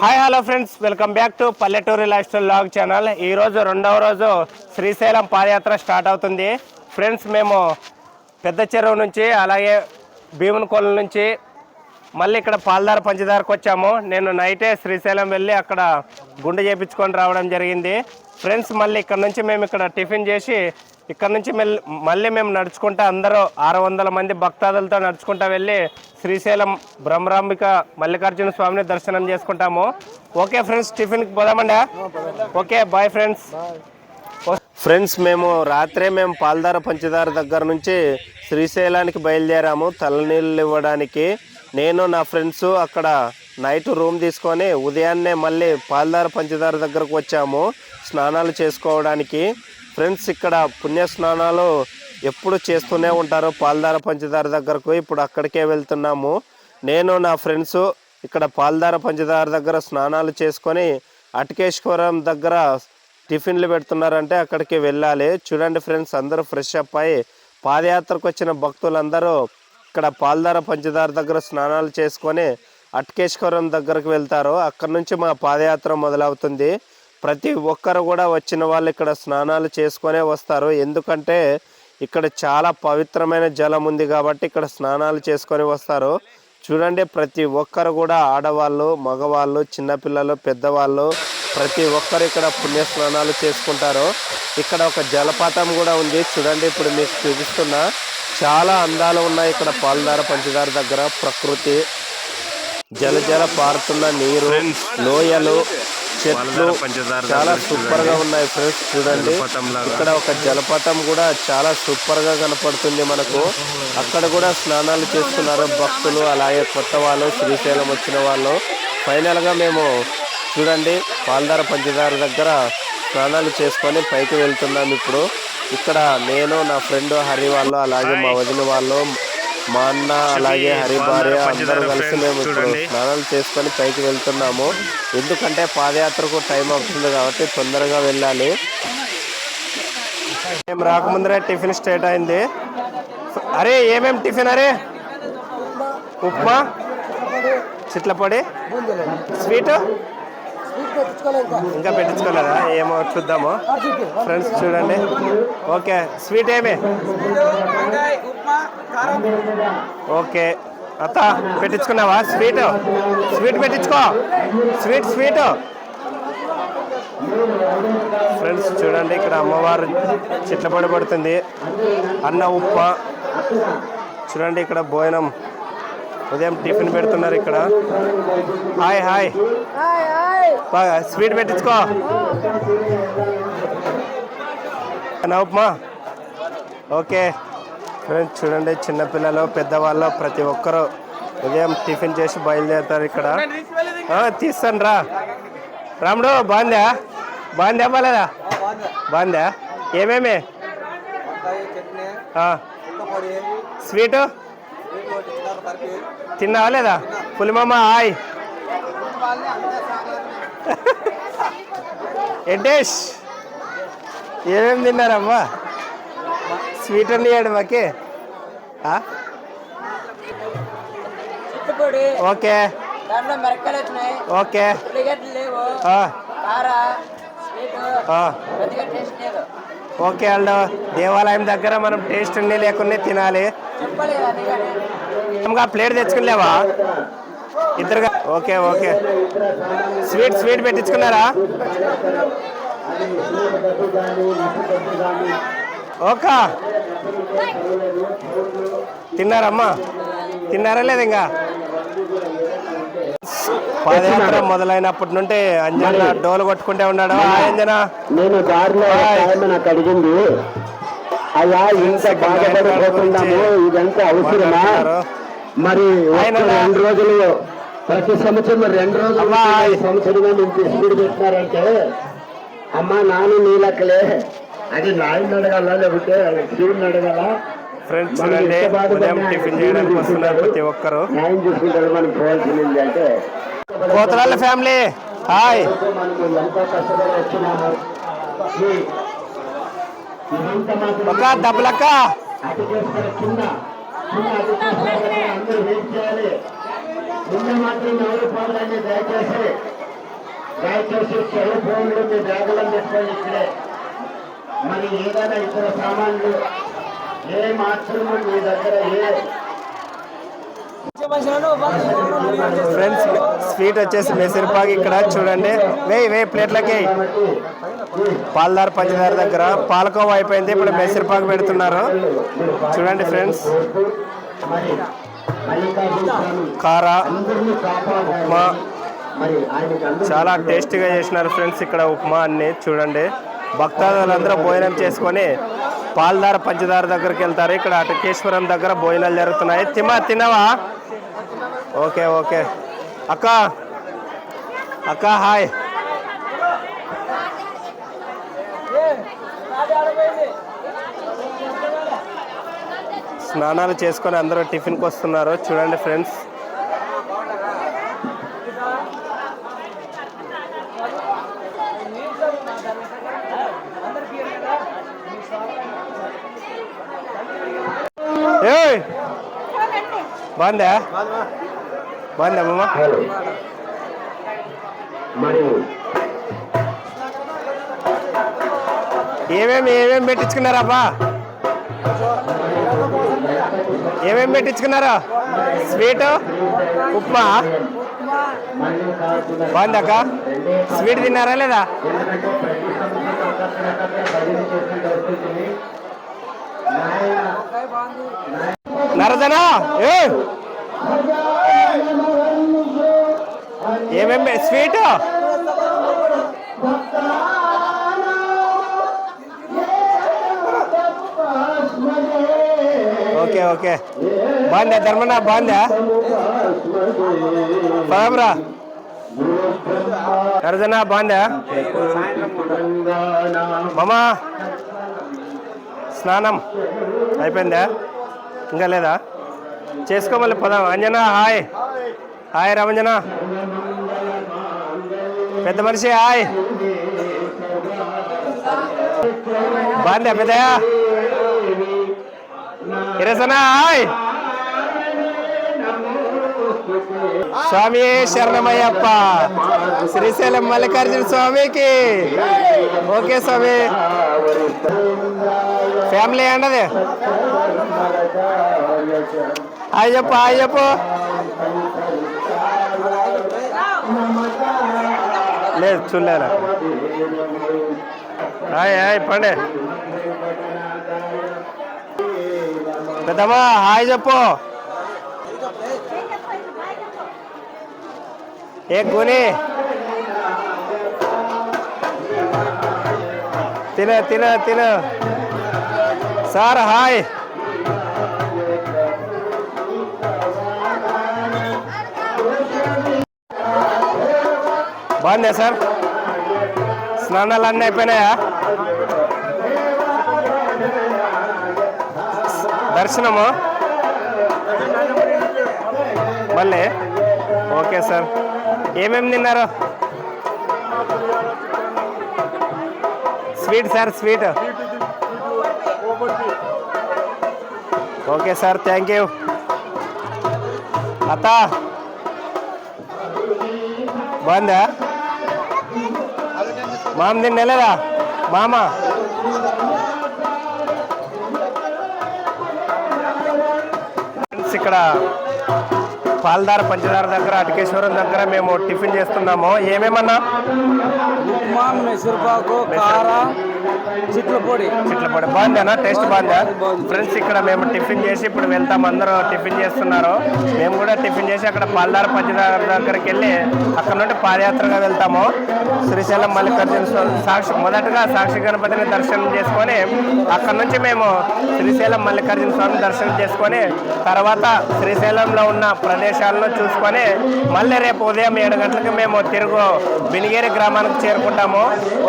Hi hello friends welcome back to పల్లెటూరి life style vlog channel ఈ రోజు రెండవ రోజు శ్రీశైలం పాదయాత్ర స్టార్ట్ అవుతుంది. ఫ్రెండ్స్ మేము పెద్ద చెరువు నుంచి అలాగే భీమునికొల నుంచి మళ్ళీ ఇక్కడ పాలదార పంచదారకు వచ్చాము. నేను నైటే శ్రీశైలం వెళ్ళి అక్కడ గుండె చేయించుకొని రావడం జరిగింది. ఫ్రెండ్స్ మళ్ళీ ఇక్కడ నుంచి మేము ఇక్కడ టిఫిన్ చేసి ఇక్కడ నుంచి మళ్ళీ మేము నడుచుకుంటా అందరూ ఆరు వందల మంది భక్తాదులతో నడుచుకుంటా వెళ్ళి శ్రీశైలం బ్రహ్మరాంబిక మల్లికార్జున స్వామిని దర్శనం చేసుకుంటాము. ఓకే ఫ్రెండ్స్ టిఫిన్కి పోదామండా. Okay bye friends. ఫ్రెండ్స్ మేము రాత్రే మేము పాల్దార పంచదార దగ్గర నుంచి శ్రీశైలానికి బయలుదేరాము. తలనీళ్ళు ఇవ్వడానికి నేను నా ఫ్రెండ్స్ అక్కడ నైట్ రూమ్ తీసుకొని ఉదయాన్నే మళ్ళీ పాల్దార పంచదార దగ్గరకు వచ్చాము స్నానాలు చేసుకోవడానికి. ఫ్రెండ్స్ ఇక్కడ పుణ్య స్నానాలు ఎప్పుడు చేస్తూనే ఉంటారు పాలదార పంచదార దగ్గరకు. ఇప్పుడు అక్కడికే వెళ్తున్నాము. నేను నా ఫ్రెండ్స్ ఇక్కడ పాల్దార పంచదార దగ్గర స్నానాలు చేసుకొని అటకేశ్వరం దగ్గర టిఫిన్లు పెడుతున్నారంటే అక్కడికి వెళ్ళాలి. చూడండి ఫ్రెండ్స్ అందరూ ఫ్రెష్ అప్ అయ్యి పాదయాత్రకు వచ్చిన భక్తులందరూ ఇక్కడ పాల్దార పంచదార దగ్గర స్నానాలు చేసుకొని అట్కేశ్వరం దగ్గరకు వెళ్తారు అక్కడ నుంచి మా పాదయాత్ర మొదలవుతుంది. ప్రతి ఒక్కరు కూడా వచ్చిన వాళ్ళు ఇక్కడ స్నానాలు చేసుకొనే వస్తారు. ఎందుకంటే ఇక్కడ చాలా పవిత్రమైన జలం ఉంది కాబట్టి ఇక్కడ స్నానాలు చేసుకొని వస్తారు. చూడండి ప్రతి ఒక్కరు కూడా ఆడవాళ్ళు మగవాళ్ళు చిన్నపిల్లలు పెద్దవాళ్ళు ప్రతి ఒక్కరు ఇక్కడ పుణ్య స్నానాలు చేసుకుంటారు. ఇక్కడ ఒక జలపాతం కూడా ఉంది. చూడండి ఇప్పుడు మీకు చూపిస్తున్నా. చాలా అందాలు ఉన్నాయి ఇక్కడ పాలదార పంచదార దగ్గర. ప్రకృతి జల జల పారుతున్న నీరు లోయలు చెట్లు చాలా సూపర్గా ఉన్నాయి ఫ్రెండ్స్ చూడండి. ఇక్కడ ఒక జలపాతం కూడా చాలా సూపర్గా కనపడుతుంది మనకు. అక్కడ కూడా స్నానాలు చేస్తున్నారు భక్తులు అలాగే కొత్త వాళ్ళు శ్రీశైలం వచ్చిన వాళ్ళు. ఫైనల్గా మేము చూడండి పాల్దార పంచదార దగ్గర స్నానాలు చేసుకొని పైకి వెళ్తున్నాం ఇప్పుడు. ఇక్కడ నేను నా ఫ్రెండ్ హరి వాళ్ళు అలాగే మా వదిన వాళ్ళు మా అన్న అలాగే హరి భార్య అందరూ కలిసి మేము ఇప్పుడు స్నానాలు చేసుకొని పైకి వెళ్తున్నాము. ఎందుకంటే పాదయాత్రకు టైం అవుతుంది కాబట్టి తొందరగా వెళ్ళాలి. మేము రాకముందరే టిఫిన్ స్టార్ట్ అయింది. అరే ఏమేం టిఫిన్ అరే? ఉప్మా? చిట్లపొడి స్వీట్? ఇంకా పెట్టించుకోలేదా? ఏమో చూద్దాము. ఫ్రెండ్స్ చూడండి. ఓకే స్వీట్ ఏమి? ఓకే. అత్త పెట్టించుకున్నావా? Sweet? Sweet పెట్టించుకో. Sweet sweet. Friends చూడండి ఇక్కడ అమ్మవారు చిట్లపడి పడుతుంది. అన్న ఉప్ప చూడండి ఇక్కడ భోజనం. ఉదయం టిఫిన్ పెడుతున్నారు ఇక్కడ. హాయ్ హాయ్ స్వీట్ పెట్టించుకో. అన్న ఉప్మా? ఓకే. ఫ్రెండ్స్ చూడండి చిన్నపిల్లలు పెద్దవాళ్ళు ప్రతి ఒక్కరు ఉదయం టిఫిన్ చేసి బయలుదేరుతారు ఇక్కడ. తీస్తాను రా. రాముడు బాగుందా? బాగుందా బాలేదా బాగుందా? ఏమేమి? స్వీటు? తిన్నావా లేదా? పులిమమ్మ హాయ్ ఎడ్డేష్ ఏమేమి తిన్నారమ్మా? స్వీట్ ఇవ్వండి మాకి? ఓకే. దాంట్లో మిరక్కలు వచ్చినాయి. ఓకే. ఉల్లిగడ్డలు లేవు. కార ఓకే వాళ్ళు దేవాలయం దగ్గర మనం టేస్ట్ ఉండి లేకుండా తినాలి. ప్లేట్ తెచ్చుకునేవా ఇద్దరుగా ఓకే ఓకే. స్వీట్ స్వీట్ పెట్టించుకున్నారా? ఓకే. తిన్నారమ్మా. తిన్నారా లేదా ఇంకా? పాదయాత్ర మొదలైనప్పటి నుండి అంజన డోలు కొట్టుకుంటే ఉన్నాడు? అంజన నేను దారిలో నాకు అడిగింది. అయ్యా ఇంత బాధపడిపోతున్నాము. ఇదంతా అవసరమా. మరి రెండు రోజులు ప్రతి సంవత్సరం రెండు రోజులు సంవత్సరంగా ఇంత స్పీడ్ పెట్టినారంటే అమ్మా నాన్న నీలక్కలే అది నాయన అడగాల లేకపోతే శివుని అడగాల? ఫ్రెండ్స్ మనం చూడండి ఎంత బాధపడినా ఉదయం టిఫిన్ చేయడానికి వస్తున్నారు ప్రతి ఒక్కరు. న్యాయం చూసుకుంటారు మనకు పోవాల్సింది అంటే. కోతరాళ్ళ ఫ్యామిలీ హాయ్. ఒక డబ్బులక్క. అందరూ వెయిట్ చేయాలి. నిన్న మాత్రం ఎవరు పోవాలని దయచేసి దయచేసి సెల్ ఫోన్లు మీ బ్యాగులను పెట్టుకొని ఇక్కడే. మరి ఏదైనా ఇతర సామాన్లు ఏ మాత్రము మీ దగ్గర ఏ ఫ్రెండ్స్ స్వీట్ వచ్చేసి మెసిరిపాకు ఇక్కడ చూడండి. వేయి వేయి ప్లేట్లకి. పాలదార పంచదార దగ్గర. పాలకోవ అయిపోయింది ఇప్పుడు మెసిరిపాకు పెడుతున్నారు. చూడండి ఫ్రెండ్స్ కార ఉప్మా. చాలా టేస్టీగా చేసినారు ఫ్రెండ్స్ ఇక్కడ ఉప్మా అన్ని చూడండి. భక్తాదులందరూ భోజనం చేసుకొని పాలదార పంచదార దగ్గరికి వెళ్తారు. ఇక్కడ అటకేశ్వరం దగ్గర భోజనాలు జరుగుతున్నాయి. తిమా తినవా ఓకే ఓకే. అక్క అక్క హాయ్. స్నానాలు చేసుకొని అందరూ టిఫిన్కి వస్తున్నారు. చూడండి ఫ్రెండ్స్. ఏయ్! బాగుందా? బాగుందా. మరి ఏమేమి ఏమేమి పెట్టించుకున్నారబ్బా? ఏమేమి పెట్టించుకున్నారు? స్వీట్ ఉప్మా? బాగుందక్క. స్వీట్ తిన్నారా లేదా? నరజనా ఏ? ఏమేమి స్వీట్? Okay okay. బాగుందా ధర్మనా బాగుందా? పదమరా అర్జనా బాగుందా? మామా? స్నానం అయిపోయిందా? ఇంకా లేదా? చేసుకో మళ్ళీ పదాం. అంజనా హాయ్. హాయ్ రమంజన. పెద్ద మనిషి హాయ్. బాగుందా పెద్దయా ఇరసనా హాయ్ స్వామి శరణమయ్యప్ప శ్రీశైలం మల్లికార్జున స్వామికి. ఓకే స్వామి. ఫ్యామిలీ అండది అది హాయ్ చెప్పు హాయ్ చెప్పు. లేదు చూడలేరా హాయ్ హాయ్ పండే. పెద్దమ్మా హాయ్ చెప్పు. ఏ గుని తిన తిన తిన. Sir hi. బాగుందా సార్? స్నానాలు అన్నీ అయిపోయినాయా? దర్శనము? మళ్ళీ? Okay sir. ఏమేమి తిన్నారు? Sweet sir sweet. Okay sir. Thank you. అత్త. బాగుందా? మామ తిన్నలేదా మామ? ఇక్కడ పాలదార పంచదార దగ్గర అటకేశ్వరం దగ్గర మేము టిఫిన్ చేస్తున్నాము. ఏమేమన్నా? ఉప్మా మెసరుపాకు కారా చిట్లపొడి. చిట్లపొడి. బాగుందేనా? టేస్ట్ బాగుందా? ఫ్రెండ్స్ ఇక్కడ మేము టిఫిన్ చేసి ఇప్పుడు వెళ్తాం. అందరూ టిఫిన్ చేస్తున్నారు. మేము కూడా టిఫిన్ చేసి అక్కడ పల్లార పంచదార దగ్గరికి వెళ్ళి అక్కడ నుండి పాదయాత్రగా వెళ్తాము. శ్రీశైలం మల్లికార్జున స్వామి సాక్షి మొదటగా సాక్షి గణపతిని దర్శనం చేసుకొని అక్కడ నుంచి మేము శ్రీశైలం మల్లికార్జున స్వామి దర్శనం చేసుకొని తర్వాత శ్రీశైలంలో ఉన్న ప్రదేశాలను చూసుకొని మళ్ళీ రేపు ఉదయం ఏడు గంటలకు మేము తిరుగు బినిగేరి గ్రామానికి చేరుకుంటాము.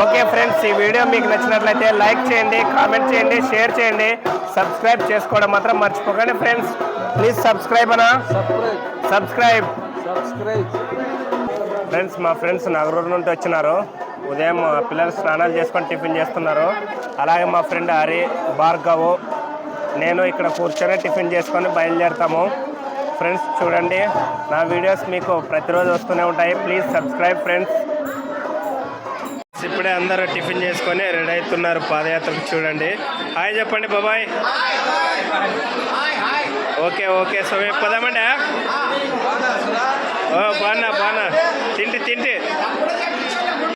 ఓకే ఫ్రెండ్స్ ఈ వీడియో మీకు నచ్చినట్లయితే లైక్ చేయండి కామెంట్ చేయండి షేర్ చేయండి. సబ్స్క్రైబ్ చేసుకోవడం మాత్రం మర్చిపోకండి ఫ్రెండ్స్. ప్లీజ్ సబ్స్క్రైబ్ అనా సబ్స్క్రైబ్. సబ్స్క్రైబ్ ఫ్రెండ్స్ మా ఫ్రెండ్స్ నగరూరు నుండి వచ్చినారు. ఉదయం పిల్లలు స్నానాలు చేసుకొని టిఫిన్ చేస్తున్నారు. అలాగే మా ఫ్రెండ్ హరి భార్గవ్ నేను ఇక్కడ కూర్చొని టిఫిన్ చేసుకొని బయలుదేరుతాము. ఫ్రెండ్స్ చూడండి నా వీడియోస్ మీకు ప్రతిరోజు వస్తూనే ఉంటాయి. Please subscribe friends. ఇప్పుడే అందరూ టిఫిన్ చేసుకొని రెడీ అవుతున్నారు పాదయాత్రకు చూడండి. హాయ్ చెప్పండి బాబాయ్. ఓకే ఓకే స్వామి పదమండి ఓ బాగున్నా బాగున్నా. తింటి తింటి